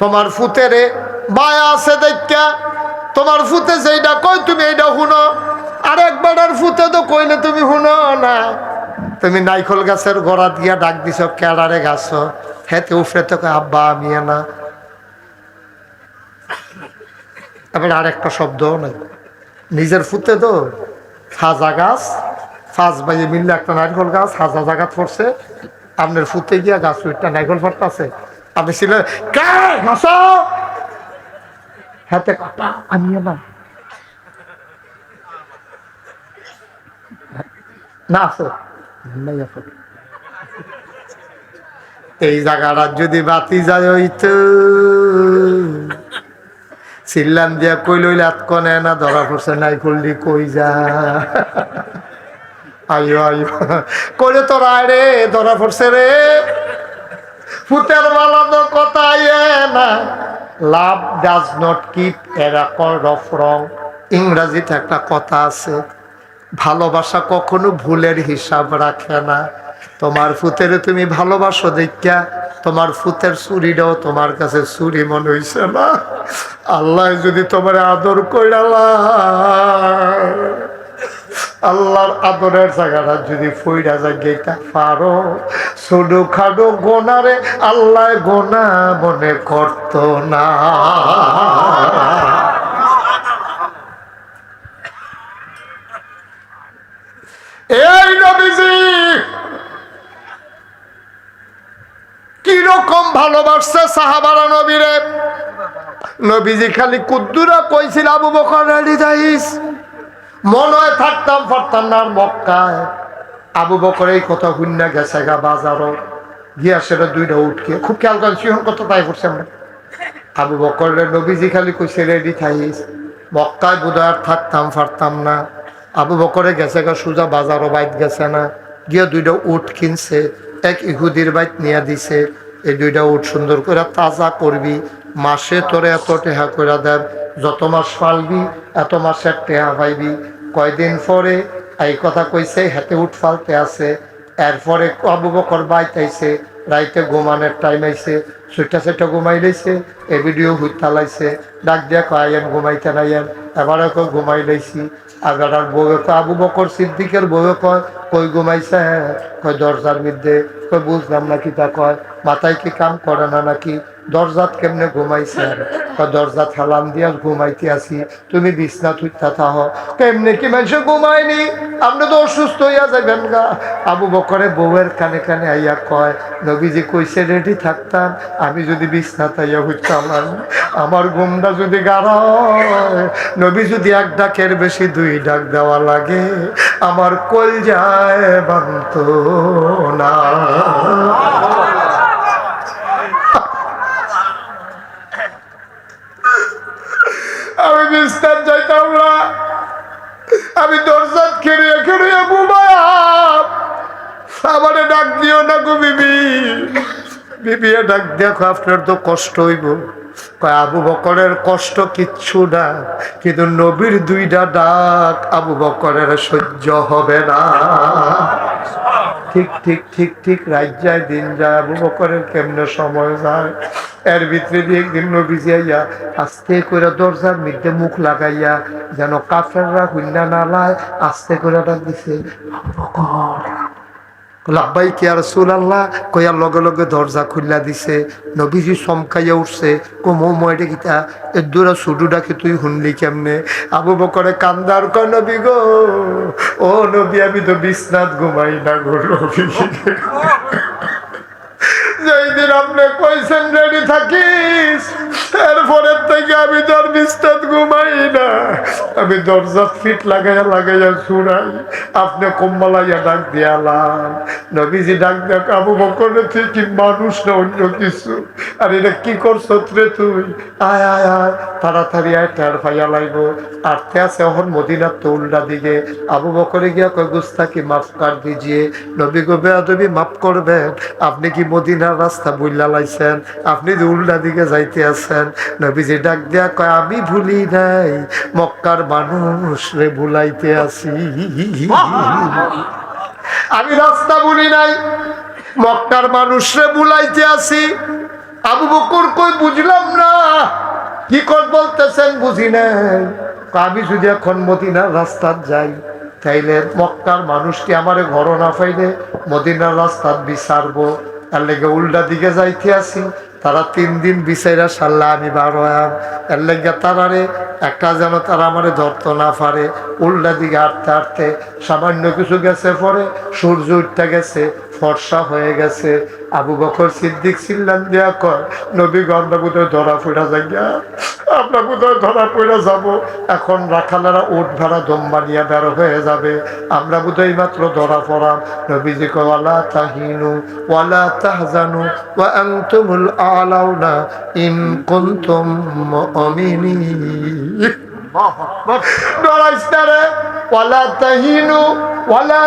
তোমার ফুতেরে বায়া আছে দেখা তোমার ফুতে যেইটা কই তুমি এইটা শুনো আর একবার ফুতে তো কইলে তুমি শুনো না। তুমি নাইকল গাছের গোড়া দিয়া ডাক দিছ, কেড়ারে গাছ? হেতে উফরে তো আব্বা, আমি না এবার আর একটা শব্দও নাই। নিজের ফুতে তো সাজা গাছ, সাজ বাইয়ে মিললে একটা নারকেল গাছ, সাজা জায়গা পড়ছে আপনার ফুতে গিয়া গাছ একটা নারকেল পড়তেছে আপনি ছিলেন কে? ঘাস হাতে কাটা আমি না না আছে নাই আছে এই জায়গাটা যদি বাতি যায় হইতো চিল্লান দিয়া কই লইলে আতকনে না, ধরা পড়ছে নাই করলি কই যা। আইও আইও কইলে তোর আয় রে, ধরা পড়ছে রে। ফুটের মালা তো কথা না? Love does not keep a record of wrong ইংরাজিতে একটা কথা আছে, ভালোবাসা কখনো ভুলের হিসাব রাখে না। তোমার ফুতের তুমি ভালোবাসো দেখা তোমার ফুতের চুরিটাও তোমার কাছে চুরি মনে হইছে না। আল্লাহ যদি তোমার আদর কইরালা আল্লাহর আদরের জায়গাটা যদি ফইরা যায় গেটা পারো। ছোট খাটো গোনারে আল্লাহ গোনা মনে করত না। এই নবীজি, কীরকম ভালোবাসছে সাহাবারা নবীরে? নবীজি খালি কুদ্দুরা কইছিল, আবু বকর রেডি যাইস মনে থাকতাম পারতাম না মক্কায়। আবু বকর এই কথা শুননা গেছে গা বাজারও। গিয়া সেটা দুইটা উঠকে। খুব খেয়াল করেন, সিহন কত তাই করছে আমরা। আবু বকর নবীজি খালি কইছে রেডি থাইস মক্কায় বোধ আর থাকতাম পারতাম না। আবু বকরে গেছে গা, সোজা বাজারও বাইত গেছে না। গিয়া দুইটা উঠ কিনছে, এক ইহুদির বাইত নিয়ে দিছে। এই দুইটা উঠ সুন্দর করে তাজা করবি। মাসে তোরে এত টেহা করে দেব। যত মাস ফালবি এত মাসে টেহা পাইবি। কয়দিন পরে এই কথা কইছে হাতে উঠ ফালতে আছে, এরপরে আবু বকর বাইত আইছে রাইতে ঘুমানোর টাইম আইছে সুইটা সেটা ঘুমাই লইছে এ ভিডিও হুইতা লাইছে ডাক দিয়া কয়েন ঘুমাইতে নাইয়েন এবারে কই ঘুমাই লইছি। আগার বউয়ে কয়, আবু বকর সিদ্দিকের বউয়ে কয়, কই ঘুমাইছে? হ্যাঁ কয়, দরজার মধ্যে। কই বুঝলাম না কি তা কয়, মাথায় কি কাম করে না নাকি? দরজাত কেমনে ঘুমাইছে? দরজা থালাম দিয়া ঘুমাইতে আসি তুমি বিছনা তুইতা থাহ। কেমনে কি মানুষে ঘুমায়নি? আপনি তো অসুস্থ হইয়া যাবেন গা। আবু বকরে বউয়ের কানে কানে আইয়া কয়, নবীজি কইছে রেডি থাকতাম। আমি যদি বিছনা তাইয়া হইতাম আমার ঘুমটা যদি গাড়া নবী যদি এক ডাকের বেশি দুই ডাক দেওয়া লাগে, আমার কল যায় বান্ত না আমি বিস্তার যাইতাম না আমি দরজা খেড়িয়ে খেড়িয়ে ঘুমায়াম আমারে ডাক দিও না গো বিবি। বিবিয়ে ডাক দেখো, আপনার তো কষ্ট হইব। আবু বকরের কষ্ট কিচ্ছু না, কিন্তু নবীর দুইটা ডাক আবু বকরের সহ্য হবে না। ঠিক ঠিক ঠিক ঠিক রাত যায় দিন যায় আবু বকরের কেমনে সময় যায়? এর ভিতরে দিয়ে একদিন নবীজি আস্তে করে দরজার মধ্যে মুখ লাগাইয়া যেন কাফেররা হুন্না না লায়, আস্তে করে ডাক দিছে লাভবাই কে আর সুল আল্লাহ কয়ার লগে লগে দরজা খুললা দিছে। নবীজি চমকাইয়া উঠছে কো মো ময়টা গীতা এ দূরা সুডু ডাকে তুই শুনলি কেমনে? আবু বকরে কান্দার কয়, নবী গো, ও নবী, আমি তো বিশ্বনাথ ঘুমাই না গো নবী। যেই দিন আপনি কইছেন, রেডি থাকিস। আমি তোর বিস্তার ঘুমাই না। আমি দরজা ফিট লাগাইয়া লাগাইয়া শুনাই। আপনি কম্বলাইয়া ডাক দিয়ালাম নবীজি ডাক দেখ আবু বকরে তুই কি মানুষ না অন্য কিছু? আর এটা কি করছ রে তুই? আয় আয় আয়, তাড়াতাড়ি আয়, টের পাইয়া লাগবো আর তে আছে এখন মদিনার তো উল্টা দিকে। আবু বকরে গিয়া কয় গুস্তাকি মাফ কর দিজিয়ে। নবী গো, বেয়াদবি মাফ করবেন। আপনি কি মদিনার রাস্তা বুল্লা লাইছেন? আপনি যে উল্টা দিকে যাইতে আছেন? নবীজি ডাক দিয়া কয় আমি ভুলি নাই, মক্কার মানুষ রে ভুলাইতে আসি। আমি রাস্তা ভুলি নাই, মক্কার মানুষ রে ভুলাইতে আসি। আবু বকর কই বুঝলাম না, কি কর বলতেছেন বুঝি নাই। আমি যদি এখন মদিনার রাস্তার যাই, তাইলে মক্কার মানুষটি আমারে ঘর না পাইলে মদিনার রাস্তার বিচারবো। তার লেগে উল্টা দিকে যাইতে আসি, তারা তিন দিন বিচাইরা সারলা আমি বারো এর লেগে একটা যেন তারা আমারে ধরতো না পারে। উল্টা দিকে হাঁটতে হাঁটতে সামান্য কিছু গেছে পরে, সূর্য উঠতে গেছে, ফর্সা হয়ে গেছে। আবু বকর সিদ্দিক সিল্লান দিয়া কর নবী গন্ধা বোধহয় ধরা পড়া যাইয়া আমরা বোধহয় ধরা পড়ে যাব। এখন রাখালারা উঠ ভাড়া দম বানিয়ে বের হয়ে যাবে। আমরা বোধহয় মাত্র ধরা পড়াম। নবীজি কয়, ওয়ালা তাহিনু, ওয়ালা তাহজানু, ওয়া আনতুমুল আলাউনা ইন কুনতুম মুমিনিন ডরাইস না রে ওয়ালা তাহিনু ওয়ালা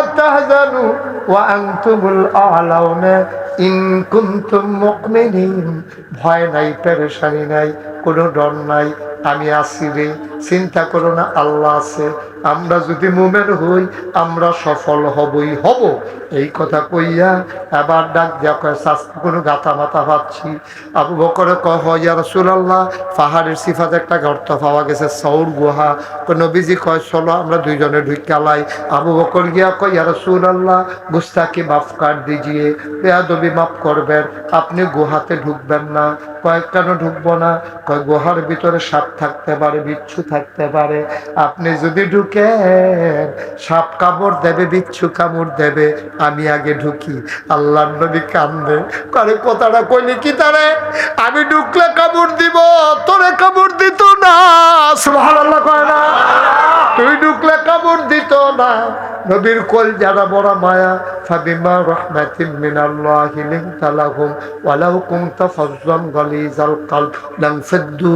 ভয় নাই, পেরেশানি নাই, কোনো ডর নাই। আমি আছি রে, চিন্তা করো না, আল্লাহ আছে। আমরা যদি মুমের হই, আমরা সফল হবই, হব। এই কথা কইয়া এবার ডাক দিয়া শাস্তি কোনো গাতা মাথা পাচ্ছি। আবু বকরে কয় হয় রসুলাল্লাহ, পাহাড়ের সিফাতে একটা গর্ত পাওয়া গেছে, সৌর গুহা। কয় নবীজি কয়, চলো, আমরা দুইজনে ঢুকালাই আবু বকর গিয়া কয়, ইয়া রসুলাল্লাহ গুস্তাকে মাফ কাট দিজিয়ে। বেয়াদবি মাফ করবেন, আপনি গুহাতে ঢুকবেন না কয় কেন ঢুকবো না, কয় গুহার ভিতরে সাপ থাকতে পারে, বিচ্ছু থাকতে পারে। আপনি যদি ঢুকেন, সাপ কামড় দেবে, বিচ্ছু কামড় দেবে, আমি আগে ঢুকি। আল্লাহ নবী কান্দে, করে কথাটা কইলি কি তারে? আমি ঢুকলে কামড় দিব, তোরে কামড় দিত না। সুবহানাল্লাহ কয় না। তুই ঢুকলে কামড় দিত না। নবীর কোল যারা বড় মায়া। ফাবিমা রহমাতিন মিনাল্লাহি লিনতা লাহুম ওয়ালাউ কুনতা ফাজ্জান গালিজাল কলব লাম ফাদ্দু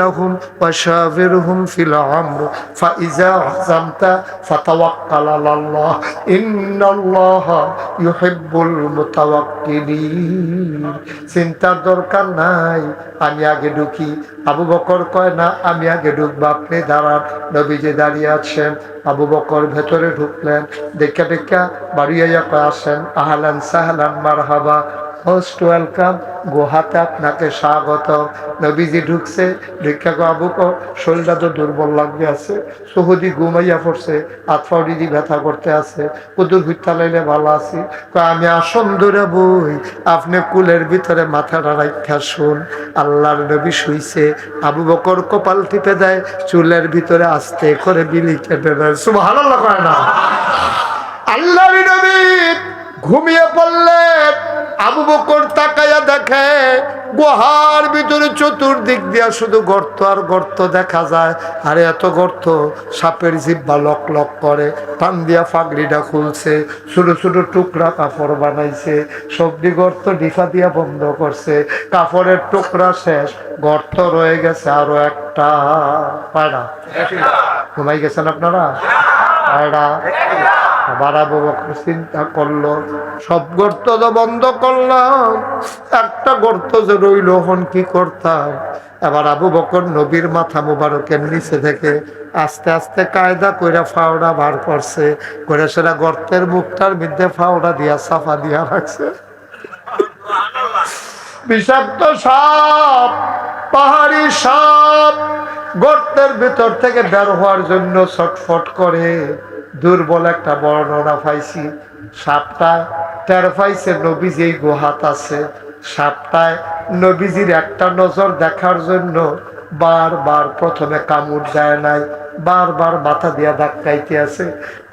লাহুম ওয়াশাবিরহুম ফিল আমর ফাইজা আযামতা ফাতাওয়াক্কাল আলাল্লাহ ইন্নাল্লাহা ইউহিব্বুল মুতাওয়াক্কিলিন চিন্তার দরকার নাই। আমি আগে ঢুকি। আবু বকর কয়, না, আমি আগে ঢুকবো। আপনি দাঁড়ান। নবীজি দাঁড়িয়ে আছেন। আবু বকর ভেতরে ঢুকলেন। দেখা দেখা বাড়িয়া কয়, আসেন। আহলান সাহলান মারহাবা। মোস্ট ওয়েলকাম গুহাতে আপনাকে স্বাগত নবীজি ঢুকছে ঢুকা গো আবু কর শরীরটা তো দুর্বল লাগবে আছে। সহুদি ঘুমাইয়া পড়ছে আতফাউডি ব্যথা করতে আছে। কুদুর হুইতা লাইলে ভালো আছি। আমি আসন ধরে বই, আপনি কুলের ভিতরে মাথাটা রাখা শুন। আল্লাহর নবী শুইছে, আবু বকর কপাল টিপে দেয়, চুলের ভিতরে আস্তে করে বিলি কেটে দেয়। সুবাহ কয় না। আল্লাহ নবী ঘুমিয়ে পড়লেন আবু বকর তাকাইয়া দেখে গুহার ভিতরে চতুর্দিক দিয়া শুধু গর্ত আর গর্ত দেখা যায়। আর এত গর্ত সাপের জিব্বা লক লক করে টান দিয়া ফাগড়িটা খুলছে ছোট ছোট টুকরা কাপড় বানাইছে সবজি গর্ত ডিফা দিয়া বন্ধ করছে কাপড়ের টুকরা শেষ গর্ত রয়ে গেছে আরও একটা। পায়রা। ঘুমাই গেছেন আপনারা? পায়রা। আবার আবু বকর চিন্তা করল, সব গর্ত তো বন্ধ করলাম, একটা গর্ত যে রইল হন কি করতাম? এবার আবু বকর নবীর মাথা মুবারকের নিচে থেকে আস্তে আস্তে কায়দা কইরা ফাওড়া বার করছে, করে সেটা গর্তের মুখটার মধ্যে ফাওড়া দিয়া সাফা দিয়া রাখছে। বিষাক্ত সাপ, পাহাড়ি সাপ, গর্তের ভিতর থেকে বের হওয়ার জন্য ছটফট করে। দুর্বল একটা বর্ণনা পাইছি। সাপটা টের পাইছে, নবীজি এই গুহাত আছে। সাপটায় নবীজির একটা নজর দেখার জন্য বারবার প্রথমে কামড় দেয় নাই, বারবার মাথা দিয়া ধাক্কাইতে আছে।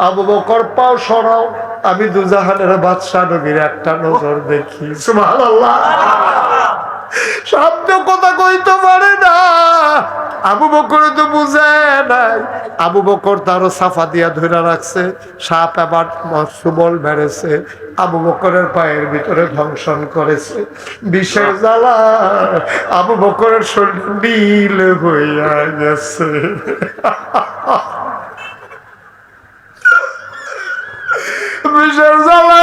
আবু বকর, পাও সরাও, আমি দুজাহানের বাদশাহ নবীর একটা নজর দেখি। সুবহানাল্লাহ। শব্দ কথা কইতে পারে না। আবু বকর তো বুঝে নাই। আবু বকর তারও সাফা দিয়া ধরে রাখছে, সাপ আবার সুবল মেরেছে, আবু বকরের পায়ের ভিতরে ধ্বংসন করেছে। বিষের জ্বালা আবু বকরের শরীর নীল হইয়া গেছে। বিষের জ্বালা